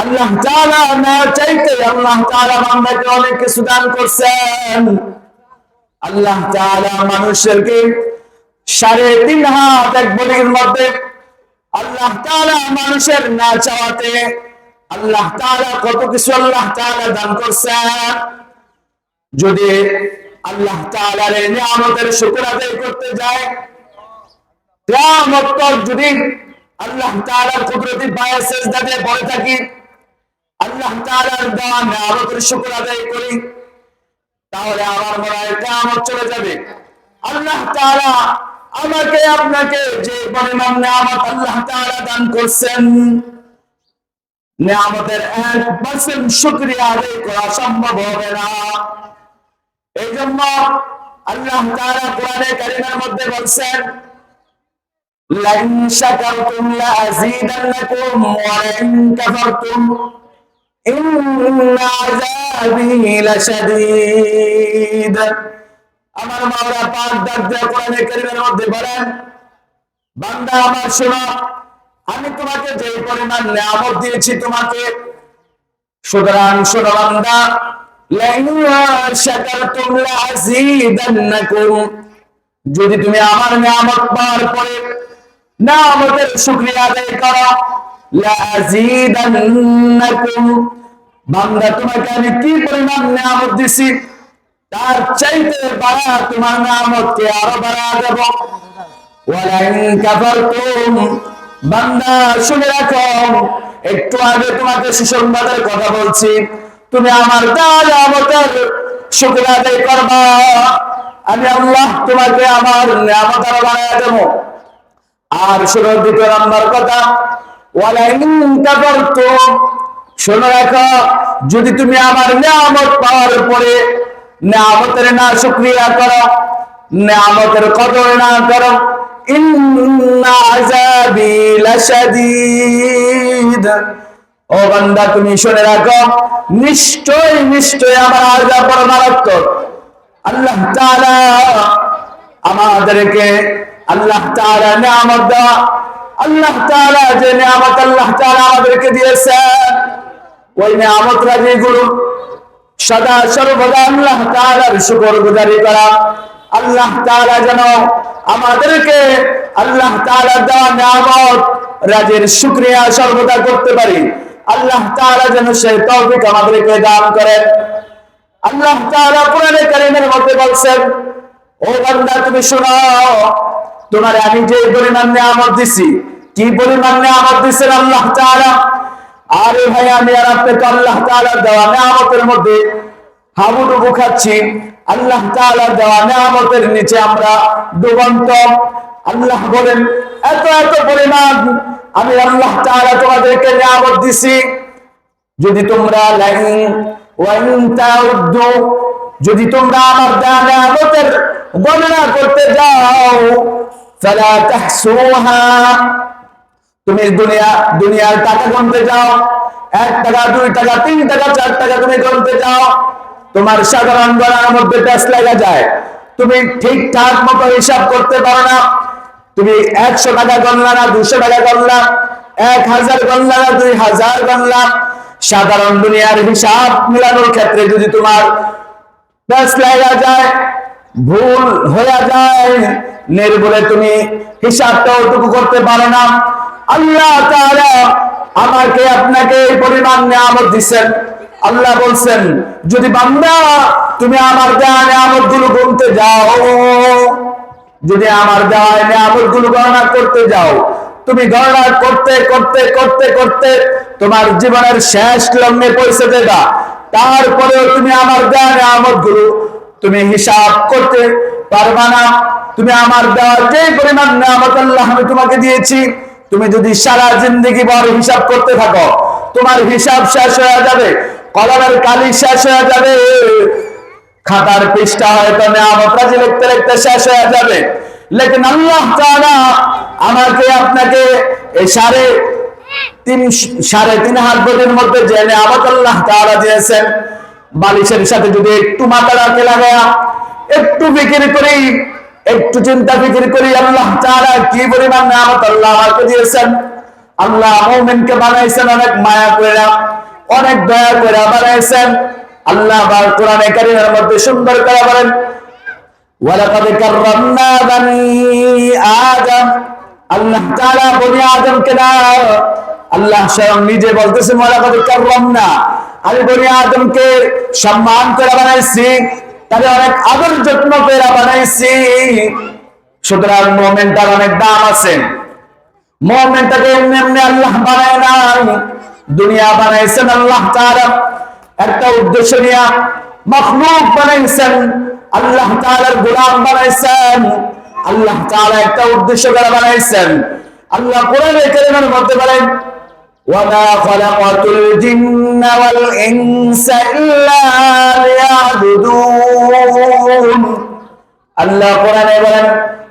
আল্লাহ তাআলা না চাইতে আল্লাহ তাআলা বান্দাকে অনেক কিছু দান করছেন। আল্লাহ তাআলা মানুষেরকে সাড়ে তিন হাত এক বলির মধ্যে আল্লাহ তাআলা মানুষের না চাওয়াতে আল্লাহ তাআলা কত কিছু আল্লাহ তাআলা দান করছেন। যদি আল্লাহ তাআলার এই নিয়ামতের শুকর আদায় করতে যায়, কিয়ামত যদি আল্লাহ তাআলার কুদরতি পায়ে সেজদা দিয়ে পড়ে থাকি আল্লাহ তাআলার দেওয়া নিয়ামতের শুকর আদায় করি তাহলে আমার মনে হয় কিয়ামত চলে যাবে আল্লাহ তাআলা আমাকে আপনাকে যে পরিমাণ নিয়ামত আল্লাহ তাআলা দান করছেন নিয়ামতের এক পার্সেন্ট শুক্রিয়া আদায় করা সম্ভব হবে না এই জন্য আল্লাহ তাআলা কোরআনে কারিমের মধ্যে বলছেন لئن شكرتم لأزيدنكم ولئن كفرتم إن عذابي لشديد আমি তোমাকে যে পরিমাণ নিয়ামত দিয়েছি তোমাকে, সুতরাং শোনো বান্দা যদি তুমি আমার নিয়ামত পাওয়ার পরে নিয়ামতের শুকরিয়া আদায় করো বান্দা, তোমাকে আমি কি পরিমাণ নিয়ামত দিছি? তার চাইতে বাড়া তোমার নিয়ামতকে আরও বাড়া দেব। বান্দা, শুনে রাখো, একটু আগে তোমাকে সুসংবাদের কথা বলছি। তুমি আমার নিয়ামতের শুকর আদায় করবা। আমি আল্লাহ তোমাকে আমার নিয়ামত আরও বাড়ায় দেবো। আর শোনো দ্বিতীয় নম্বর কথা। ওয়ালাইন কাফারতুম। শোনো রাখো, যদি তুমি আমার নিয়ামত পাওয়ার পরে নিয়ামতের না শুকরিয়া করো, নিয়ামতের কদর না করো ও বান্দা, তুমি শুনে রাখো, নিশ্চয় নিশ্চয় আমার আযাব বড় মারাত্মক। আল্লাহ তাআলা আমাদেরকে আল্লাহ তাআলা নিয়ামত দেওয়া আল্লাহ তাআলা যে নিয়ামত আল্লাহ তাআলা আমাদেরকে দিয়েছেন ওই নিয়ামত রাজি গুরু সদা সর্বদা আল্লাহ তাআলার শুকর গুজারি করা। আল্লাহ তাআলা যেন আমাদেরকে আল্লাহ তাআলা দেওয়া নিয়ামত রাজের শুকরিয়া সর্বদা করতে পারি। আল্লাহ তাআলা যেন সেই তৌফিক আমাদেরকে দান করেন। আল্লাহ তাআলা কোরআনে কারীমের মধ্যে বলছেন, ও বান্দা, তুমি শোনো, তোমার আমি যে পরিমাণ নিয়ামত দিছি, কি পরিমাণ নিয়ামত দিছেন আল্লাহ তাআলা? আরে ভাই, আমি আর আপনাকে আল্লাহ তাআলা দেওয়া নিয়ামতের মধ্যে হাবুডুবু খাচ্ছি। আল্লাহ তাআলা দেওয়া নিয়ামতের নিচে আমরা ডুবন্ত। আল্লাহ বলেন, এত এত পরিমাণ আমি আল্লাহ তাআলা তোমাদেরকে নিয়ামত দিছি। যদি তোমরা যদি তোমরা আমার নিয়ামতের গণনা করতে যাও তাহসুহা। তুমি দুনিয়া, দুনিয়ার টাকা গুনতে যাও এক টাকা, দুই টাকা, তিন টাকা, চার টাকা তুমি গুনতে যাও তোমার সাধারণ গণনার মধ্যে প্যাস লাগা যায়। তুমি ঠিকঠাক মতো হিসাব করতে পারো না। তুমি একশো টাকা গণলা না, দুশো টাকা গণলা এক হাজার গণলা না, দুই হাজার গণলা সাধারণ দুনিয়ার হিসাব মিলানোর ক্ষেত্রে যদি তোমার প্যাস লাগা যায়, ভুল হয়ে যায়, নির্ভুলে তুমি হিসাবটা ওটুকু করতে পারো না। আল্লাহ আমাকে আপনাকে এই পরিমাণ নিয়ামত দিচ্ছেন আল্লাহ বলছেন, যদি বান্দা তুমি আমার দেওয়া নিয়ামতগুলো গুনতে যাও, যদি আমার দেওয়া নিয়ামতগুলো গণনা করতে যাও, তুমি গণনা করতে করতে করতে করতে তোমার জীবনের শেষ লগ্নে পৌঁছে দেবা। তারপরেও তুমি আমার দেওয়া নিয়ামতগুলো তুমি হিসাব করতে পারবা না। তুমি আমার দেওয়া যে পরিমাণ নিয়ামত আল্লাহ আমি তোমাকে দিয়েছি তুমি যদি সারা জিন্দগি ভর হিসাব করতে থাকো, তোমার হিসাব শেষ হয়ে যাবে, কলমের কালি শেষ হয়ে যাবে, খাতার পৃষ্ঠা হয়তো রাজি লিখতে লিখতে শেষ হয়ে যাবে। লেকিন আল্লাহ তাআলা আমাকে, আপনাকে এই সাড়ে তিন সাড়ে তিন হাত বদির মধ্যে যে নিয়ামত আল্লাহ তাআলা দিয়েছেন, বালিশের সাথে যদি একটু মাথা রাখে লাগায়া, একটু বিক্রি করি একটু চিন্তা ফিকির করি, আল্লাহ তাআলা কি পরিমাণ নিয়ামত আল্লাহ আমাকে দিয়েছেন? আল্লাহ মোমেনকে বানাইছেন, অনেক মায়া করে অনেক দয়া করে বানাইছেন। আল্লাহ কোরআনে কারিমের মধ্যে সুন্দর করে বলেন আমি বনি আদমকে সম্মান করে বানাইছি। তাহলে অনেক আদর যত্ন করে বানাইছি। সুতরাং মোমেন্টার অনেক দাম আছে। মোমেন্টটাকে এমনি এমনি আল্লাহ বানায় নাই। দুনিয়া বানাইছেন আল্লাহ তাআলা। একটা উদ্দেশ্য নিয়ে মখলুক বানাইছেন, আল্লাহ তাআলার গোলাম বানাইছেন। আল্লাহ তাআলা একটা উদ্দেশ্য করে বানাইছেন। আল্লাহ কোরআনে কারিমের মধ্যে বলেন وما خلقت الجن والإنس إلا ليعبدون আল্লাহ কোরআনে বলেন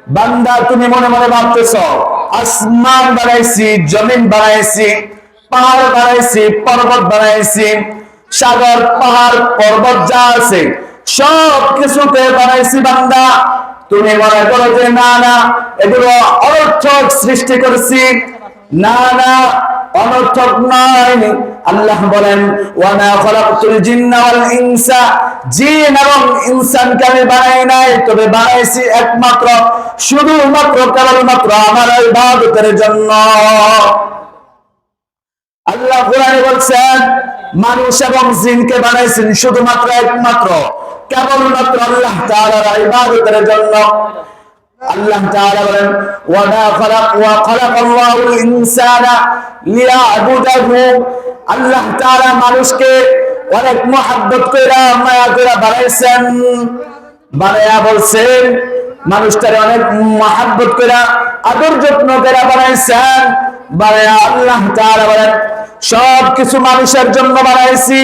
বান্দা তুমি মনে মনে ভাবতেছ আসমান বানাইছি জমিন বানাইছি পাহাড় বানাইছি পর্বত বানাইছি সাগর পাহাড় পর্বত যা আছে সব কিছুকে বানাইছি বান্দা তুমি মনে করো যে না না এগুলো অনর্থক সৃষ্টি করেছি না না অনর্থক নয় আল্লাহ বলেন খলাকতুল জিন্না ওয়াল ইনসা। জিন এবং ইনসানকে আমি বানাই নাই, তবে বানাইছি একমাত্র, শুধুমাত্র কেবলমাত্র আমার ইবাদতের জন্য। আল্লাহ কোরআনে বলছেন, মানুষ এবং জিনকে বানাইছেন শুধুমাত্র একমাত্র, কেবলমাত্র আল্লাহ তাআলার ইবাদতের জন্য। আল্লাহ তাআলা বলেন, ওয়ামা খালাক ওয়া খালাকাল্লাহুল ইনসানা লিয়াবুদাহু। আল্লাহ তাআলা মানুষকে অনেক মহব্বত কইরা, মায়া কইরা বানাইছেন। বানায়া বলছেন, মানুষটারে অনেক মহব্বত কইরা, আদর যত্ন কইরা বানাইছেন। বানায়া আল্লাহ তাআলা বলেন সব কিছু মানুষের জন্য বানাইছি।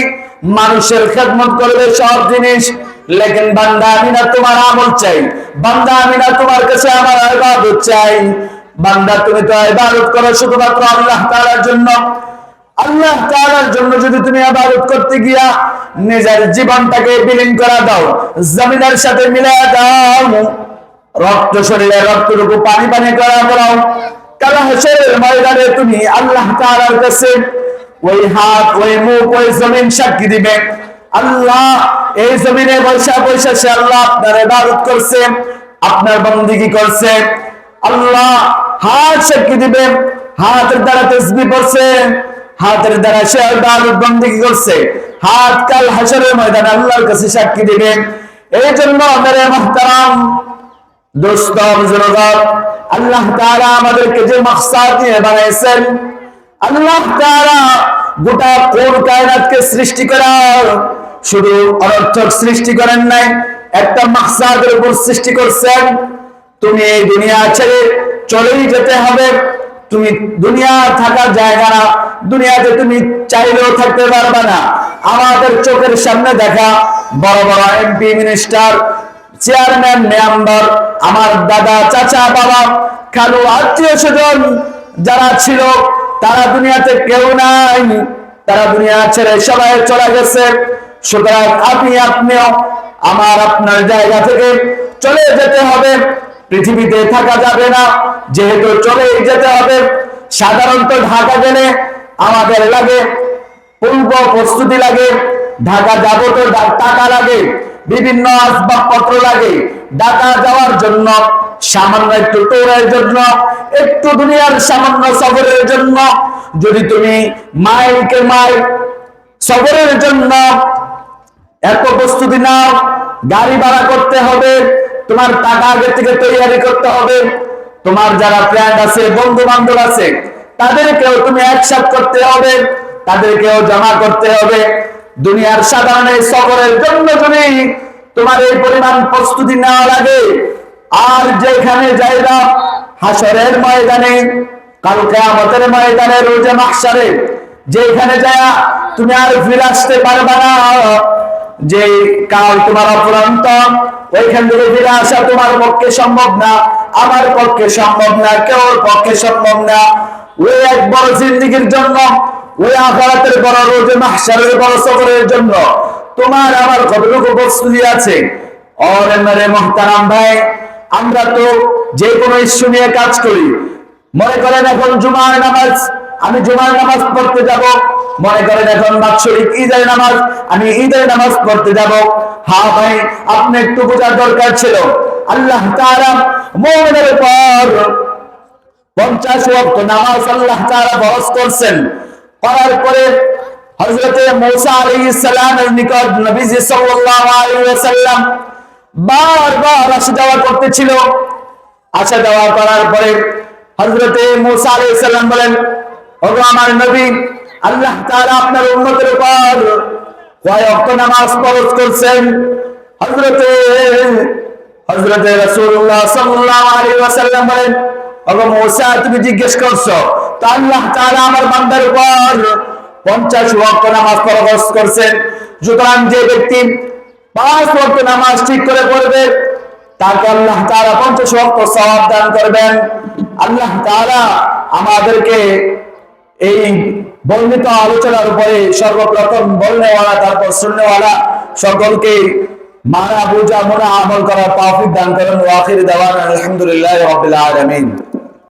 মানুষের খেদমত করবে সব জিনিস লেকিন বান্দা আমি না তোমার আমল চাই। বান্দা আমি না তোমার কাছে আমার ইবাদত চাই। বান্দা, তুমি তো ইবাদত করো শুধুমাত্র আল্লাহ তাআলার জন্য। আল্লাহ তাআলার জন্য যদি তুমি ইবাদত করতে গিয়া নিজের জীবনটাকে বিলীন করা দাও, জমিনের সাথে মিলায়া দাও, রক্ত শরীরে রক্তটুকু পানি পানি করা করাও কালা হাসরের ময়দানে তুমি আল্লাহ তাআলার কাছে ওই হাত, ওই মুখ, ওই জমিন সাক্ষী দিবে। আল্লাহ এই জমিনে বৈশা বৈশা সে আল্লাহ আপনার ইবাদত করছে, আপনার বন্দিগি করছে। আল্লাহ হাত সাক্ষী দিবে, হাতের দ্বারা তসবি পড়ছে, হাতের দ্বারা সে ইবাদত বন্দিগি করছে। হাত কাল হাসরের ময়দানে আল্লাহর কাছে সাক্ষী দিবে। এই জন্য মেরে মুহতারাম দোস্ত আল্লাহ তাআলা আমাদেরকে যে মাকসাদ নিয়ে বানাইছেন আল্লাহ তাআলা গোটা কোন কায়নাতকে সৃষ্টি করার শুধু অনর্থক সৃষ্টি করেন নাই, একটা মাকসাদের উপর সৃষ্টি করছেন। তুমি এই দুনিয়া ছেড়ে চলেই যেতে হবে। তুমি দুনিয়া থাকার জায়গা না, দুনিয়াতে তুমি চাইলেও থাকতে পারবে না। আমাদের চোখের সামনে দেখা বড় বড় এমপি মিনিস্টার চেয়ারম্যান মেম্বার আমার দাদা, চাচা, বাবা, খালু, আত্মীয় স্বজন যারা ছিল, তারা দুনিয়াতে কেউ নাই। তারা দুনিয়া ছেড়ে সবাই চলে গেছে। সুতরাং আপনি আপনিও আমার আপনার জায়গা থেকে চলে যেতে হবে। পৃথিবীতে থাকা যাবে না, যেহেতু চলে যেতে হবে। সাধারণত ঢাকা গেলে আমাদের লাগে, পূর্ব প্রস্তুতি লাগে, ঢাকা যাব তো টাকা লাগে, বিভিন্ন আসবাবপত্র লাগে। ঢাকা যাওয়ার জন্য, সামান্য একটু টোরের জন্য, একটু দুনিয়ার সামান্য সফরের জন্য, যদি তুমি মাইলকে মাইল সফরের জন্য এত প্রস্তুতি নাও, গাড়ি ভাড়া করতে হবে, তোমার টাকা আগে থেকে তৈরি করতে হবে। তোমার যারা ফ্রেন্ড আছে বন্ধু বান্ধব আছে, তাদেরকেও তুমি একসাথ করতে হবে, তাদেরকেও জমা করতে হবে। দুনিয়ার সাধারণ এই সফরের জন্য যদি তোমার এই পরিমাণ প্রস্তুতি নেওয়া লাগে, আর যেখানে যাইবা হাসরের ময়দানে কালকে আমাদের ময়দানে, রোজে মাকসারে যেখানে যায় তুমি আর ফিরে আসতে পারবে না। যে কাল তোমার অপরান্ত ওইখান থেকে ফিরে আসা তোমার পক্ষে সম্ভব না, আমার পক্ষে সম্ভব না কেউ পক্ষে সম্ভব না। ওই এক বড় জিন্দিগির জন্য, ওই আখারাতের বড় রোজে মাহসারের বড় সফরের জন্য তোমার আমার কতটুকু প্রস্তুতি আছে? অরে মহতারাম ভাই, আমরা তো যে কোনো ইস্যু নিয়ে কাজ করি। মনে করেন এখন জুমার নামাজ আমি জুমার নামাজ পড়তে যাব। মনে করেন এখন বাৎসরিক ঈদের নামাজ, আমি ঈদের নামাজ পড়তে যাব। হ্যাঁ ভাই, আপনি একটু বোঝার দরকার ছিল। আল্লাহ তাআলা মুমিনের উপর পঞ্চাশ ওয়াক্ত নামাজ আল্লাহ তাআলা ফরজ করছেন। করার পরে হযরতে মূসা আলাইহিস সালামের নিকট নবীজি ওয়াসাল্লাম বারবার আসা যাওয়া করতেছিল। আসা যাওয়া করার পরে হযরতে মূসা আলাইহিস সালাম বলেন ওগো আমার নবী, আল্লাহ তাআলা আপনার উম্মতের উপর কয় ওয়াক্ত নামাজ ফরজ করছেন। হযরতে হযরতে রাসূলুল্লাহ সাল্লাল্লাহু আলাইহি ওয়াসাল্লাম বলেন, ওগো মূসা, তুমি জিজ্ঞেস করছ, তো আল্লাহ তাআলা আমার বান্দার উপর 50 ওয়াক্ত নামাজ ফরজ করছেন। সুতরাং যে ব্যক্তি পাঁচ ওয়াক্ত নামাজ ঠিক করে পড়বে, তাকে আল্লাহ তাআলা 50 ওয়াক্ত সওয়াব দান করবেন। আল্লাহ তাআলা আমাদেরকে এই বর্ণিত আলোচনার উপরে সর্বপ্রথম বলনেওয়ালা, তারপর শুননেওয়ালা সকলকে মারা বুঝা, মোনা, আমল করার তাফিক দান করেন। ওয়াখির দেওয়ান, আলহামদুলিল্লাহ রাব্বিল আলামিন।